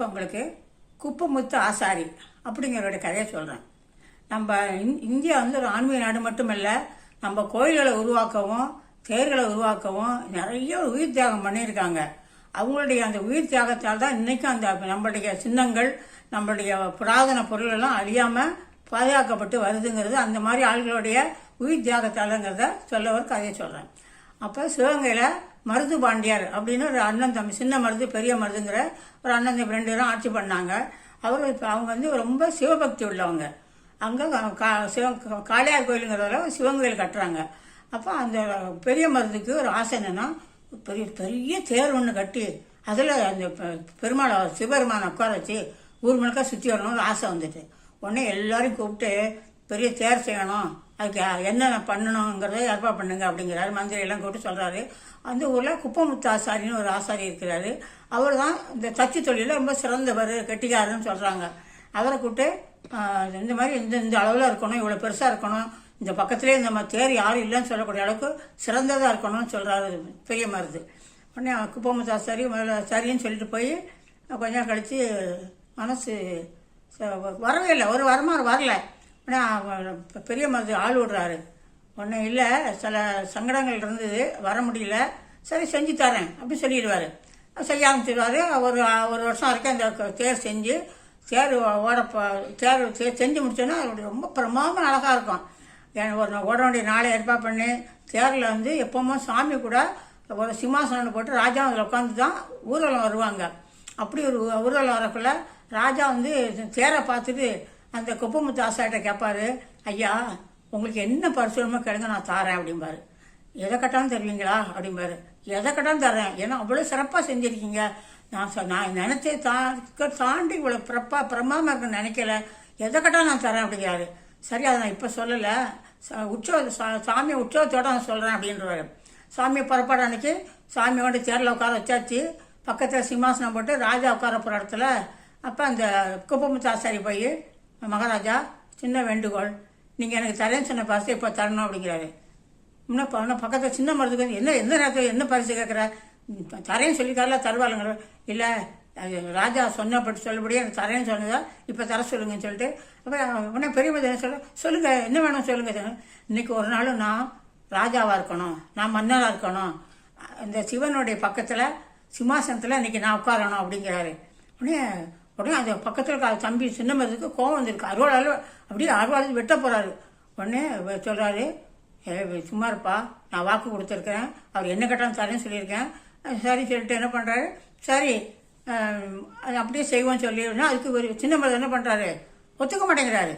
இப்போ உங்களுக்கு குப்பமுத்து ஆசாரி அப்படிங்கிறோட கதையை சொல்கிறேன் நம்ம இந்- இந்தியா வந்து ஒரு ஆன்மீக நாடு மட்டுமல்ல நம்ம கோயில்களை உருவாக்கவும் தேர்களை உருவாக்கவும் நிறைய உயிர் தியாகம் பண்ணியிருக்காங்க. அவங்களுடைய அந்த உயிர் தியாகத்தால் தான் இன்றைக்கும் அந்த நம்மளுடைய சின்னங்கள் நம்மளுடைய புராதன பொருள்கள்லாம் அழியாமல் பாதுகாக்கப்பட்டு வருதுங்கிறது அந்த மாதிரி ஆள்களுடைய உயிர் தியாகத்தாலங்கிறத சொல்ல ஒரு கதையை சொல்கிறேன் அப்போ சிவகங்கையில் மருது பாண்டியார் அப்படின்னு ஒரு அண்ணன் தம்பி சின்ன மருது பெரிய மருதுங்கிற ஒரு அண்ணன் தம்பி ரெண்டு பேரும் ஆட்சி பண்ணாங்க. அவர் அவங்க வந்து ரொம்ப சிவபக்தி உள்ளவங்க. அங்கே கா சிவ காளையார் கோயிலுங்கிறதால சிவன் கோயில் கட்டுறாங்க. அப்போ அந்த பெரிய மருதுக்கு ஒரு ஆசை என்னென்னா பெரிய பெரிய தேர் ஒன்று கட்டி அதில் அந்த பெருமாளை சிவபெருமானை உட்கார வச்சு ஊர் முழுக்க சுற்றி வரணும்னு ஆசை வந்துட்டு. உடனே எல்லாரும் கூப்பிட்டு பெரிய தேர் செய்யணும். அதுக்கு என்னென்ன பண்ணணுங்கிறத ஏற்பாடு பண்ணுங்க அப்படிங்கிறாரு. மந்திரியெல்லாம் கூப்பிட்டு சொல்கிறாரு அந்த ஊரில் குப்பமுத்து ஆசாரின்னு ஒரு ஆசாரி இருக்கிறாரு. அவர் தான் இந்த தச்சு தொழிலில் ரொம்ப சிறந்தவர் கெட்டிக்காரன்னு சொல்கிறாங்க அவரை கூப்பிட்டு இந்த மாதிரி இந்த இந்த அளவில் இருக்கணும் இவ்வளோ பெருசாக இருக்கணும். இந்த பக்கத்துலேயே இந்த மாதிரி தேர் யாரும் இல்லைன்னு சொல்லக்கூடிய அளவுக்கு சிறந்ததாக இருக்கணும்னு சொல்கிறாரு பெரிய மருது உடனே குப்பமுத்து ஆசாரி முதல்ல சரின்னு சொல்லிட்டு போய் கொஞ்ச நேரம் கழித்து மனசு ச- வரவே இல்லை. ஒரு வாரமாக வரலை வரல. ஆனால் பெரிய மருந்து ஆள் விடுறாரு. ஒன்றும் இல்லை சில சங்கடங்கள் இருந்தது வர முடியல. சரி செஞ்சு தரேன் அப்படி சொல்லிடுவார். செய்ய ஆரம்பிச்சிடுவார் ஒரு ஒரு வருஷம் வரைக்கும் அந்த தேர் செஞ்சு தேர் ஓட ப- தேர் செஞ்சு முடிச்சோன்னா அது ரொம்ப பிரமாதமாக அழகாக இருக்கும். ஏன் ஒரு ஓட வேண்டிய நாளை ஏற்பாடு பண்ணி. தேரில் வந்து எப்போவுமே சாமி கூட ஒரு சிம்மாசனம் போட்டு ராஜா அதில் உட்காந்து தான் ஊர்வலம் வருவாங்க. அப்படி ஒரு ஊர்வலம் வரக்குள்ள ராஜா வந்து தேரை பார்த்துட்டு அந்த குப்பமுத்து ஆசாட்ட கேட்பாரு ஐயா உங்களுக்கு என்ன பரிசுரமோ கிடங்க நான் தாரேன் அப்படிம்பாரு. எதை கட்டாலும் தருவீங்களா? அப்படிம்பாரு. எதை கட்டாலும் தரேன் ஏன்னா அவ்வளோ சிறப்பாக செஞ்சுருக்கீங்க. நான் சொ- நான் நினச்சே தா தாண்டி இவ்வளோ பிரப்பா பிரமாதமாக இருக்குன்னு நினைக்கல. எதை கட்டாலும் நான் தரேன் அப்படிங்கிறாரு. சரி அதை நான் இப்போ சொல்லலை. ச- உற்சவ சா- சாமி உற்சவத்தோட நான் சொல்கிறேன் அப்படின்றவாரு. சாமியை புறப்பாடு அன்னைக்கு சாமி கொண்டு தேரில் உட்கார வச்சாச்சு. பக்கத்தில் சிம்மாசனம் போட்டு ராஜா உட்கார போகிற இடத்துல அப்போ அந்த குப்பமுத்து ஆசாரி போய் மகாராஜா சின்ன வேண்டுகோள். நீங்கள் எனக்கு தரேன்னு சொன்ன பரிசு இப்போ தரணும் அப்படிங்கிறாரு. இன்னும் இப்போ இன்னும் பக்கத்தில் சின்ன மருந்துக்கு வந்து என்ன எந்த நேரத்தில் என்ன பரிசு கேட்குற தரேன்னு சொல்லிக்காரல தருவாளுங்கிற இல்லை அது ராஜா சொன்னப்பட்டு சொல்லபடி எனக்கு தரேன்னு சொன்னதா? இப்போ தர சொல்லுங்கன்னு சொல்லிட்டு அப்புறம் உடனே பெரிய என்ன சொல்ல சொல்லுங்கள் என்ன வேணும் சொல்லுங்கள் இன்னைக்கு ஒரு நாள் நான் ராஜாவாக இருக்கணும் நான் மன்னராக இருக்கணும். இந்த சிவனுடைய பக்கத்தில் சிம்மாசனத்தில் இன்னைக்கு நான் உட்காரணும் அப்படிங்கிறாரு. உடனே உடனே அந்த பக்கத்தில் இருக்க தம்பி சின்ன மருதுக்கு கோவம் வந்திருக்கு. அருவாளால் அப்படியே அருவாள் வெட்ட போகிறாரு உடனே சொல்கிறாரு ஏ சும்மா இருப்பா. நான் வாக்கு கொடுத்துருக்கேன் அவர் என்ன கேட்டாலும் தரேன்னு சொல்லியிருக்கேன். சரி சொல்லிட்டு என்ன பண்ணுறாரு சரி அது அப்படியே செய்வோம்னு சொல்லிடுனா அதுக்கு ஒரு சின்ன மருது என்ன பண்ணுறாரு ஒத்துக்க மாட்டேங்கிறாரு.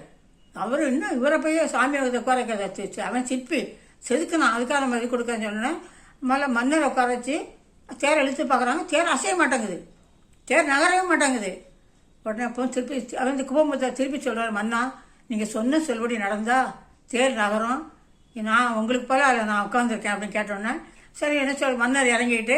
அவர் இன்னும் இவரை போய் சாமி உட்கார அவன் சிற்பி. செதுக்கணும் அதுக்கான இது கொடுக்கன்னு சொன்னேன். மேலே மன்னர் உட்கார வச்சு தேர் இழுத்து பார்க்குறாங்க தேர் அசைய மாட்டேங்குது. தேர் நகரவே மாட்டேங்குது. உடனே அப்போ திருப்பி அவன் இந்த குப்பமுத்தை திருப்பி சொல்கிறார் மன்னா நீங்கள் சொன்ன சொல்படி நடந்தால் தேர் நகரம். நான் உங்களுக்கு போல அதில் நான் உட்காந்துருக்கேன் அப்படின்னு கேட்டோன்னே சரி என்ன சொல் மன்னர் இறங்கிட்டு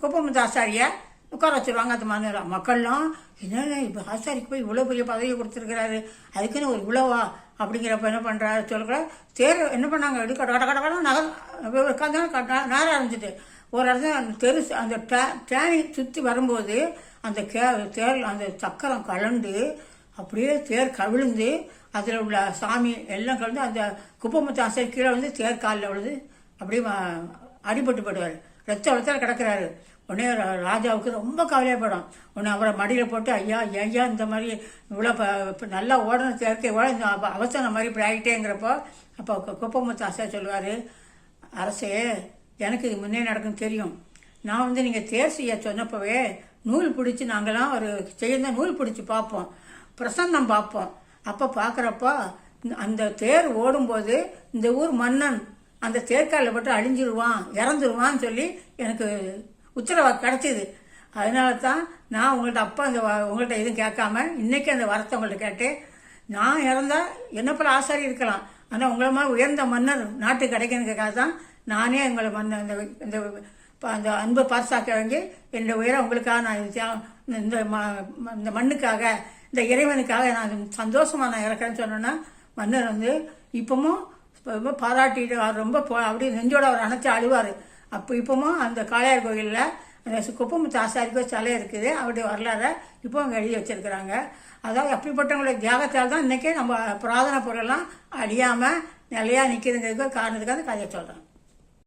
குப்பமுத்த ஆசாரியை உட்கார வச்சுருவாங்க அந்த மன்னர். மக்கள்லாம் என்னென்ன இப்போ ஆசாரிக்கு போய் இவ்வளோ பெரிய பதவியை கொடுத்துருக்கிறாரு அதுக்குன்னு ஒரு இவ்வளோவா அப்படிங்கிறப்ப என்ன பண்ணுறாரு சொல்கிற தேர் என்ன பண்ணாங்க? எடுக்க கட கட கட நகர் உட்காந்து நேரம் ஆரம்பிச்சிட்டு. ஒரு இடத்துல அந்த தெரு அந்த டேனி சுற்றி வரும்போது அந்த கே தேர் அந்த சக்கரம் கலண்டு அப்படியே தேர் கவிழ்ந்து அதில் உள்ள சாமி எல்லாம் கலந்து அந்த குப்பமுத்து கீழே வந்து தேர் காலில் விழுது அப்படியே அடிபட்டு போடுவார் ரத்த வளத்தில் கிடக்குறாரு. உடனே ரா- ராஜாவுக்கு ரொம்ப கவலையப்படும் உடனே அவரை மடியில் போட்டு ஐயா ஐயா இந்த மாதிரி இவ்வளோ நல்லா ஓடணும் தேர்க்கை ஓட இந்த அவ- அவசரம் மாதிரி இப்படி ஆகிட்டேங்கிறப்போ அப்போ கு- குப்பமுத்து சொல்லுவார். அரசே எனக்கு இது முன்னே நடக்கும் தெரியும். நான் வந்து நீங்கள் தேர் செய்ய சொன்னப்பவே நூல் பிடிச்சி நாங்களாம் ஒரு செய்யந்த நூல் பிடிச்சி பார்ப்போம். பிரசன்னம் பார்ப்போம். அப்போ பார்க்குறப்போ அந்த தேர் ஓடும்போது இந்த ஊர் மன்னன் அந்த தேர்க்காலில் போட்டு அழிஞ்சிருவான் இறந்துருவான்னு சொல்லி எனக்கு உத்தரவா கிடச்சிது. அதனால தான் நான் உங்கள்கிட்ட அப்பா அந்த உங்கள்கிட்ட எதுவும் கேட்காம இன்றைக்கி அந்த வரத்தை உங்கள்ட்ட கேட்டு நான் இறந்தால் என்ன போல ஆசாரி இருக்கலாம். ஆனால் உங்களை மாதிரி உயர்ந்த மன்னர் நாட்டு கிடைக்கணுங்கிறக்காக தான் நானே எங்களை மன்னர் இந்த இந்த ப- அந்த அன்பை பரிசாக்க வாங்கி என்னுடைய உயரம் உங்களுக்காக நான் இந்த ம- இந்த மண்ணுக்காக இந்த இறைவனுக்காக நான் சந்தோஷமாக நான் இறக்குறேன்னு சொன்னேன்னா மன்னர் வந்து இப்போமும் ரொம்ப பாராட்டிட்டு அவர் ரொம்ப அப்படியே நெஞ்சோட அவர் அணைச்சி அழுவார். அப்போ இப்பவும் அந்த காளையார் கோயிலில் அந்த சு- குப்பமுத்து ஆசாரிக்கோ சிலை இருக்குது அவருடைய வரலாறை இப்போ அங்கே எழுதி வச்சுருக்குறாங்க. அதாவது அப்படிப்பட்டவங்களுடைய தியாகத்தால் தான் இன்றைக்கே நம்ம புராதன பொருளெல்லாம் அழியாமல் நிலையாக நிற்கிறதுங்கிறதுக்கு காரணத்துக்காக அந்த கதையை சொல்கிறேன்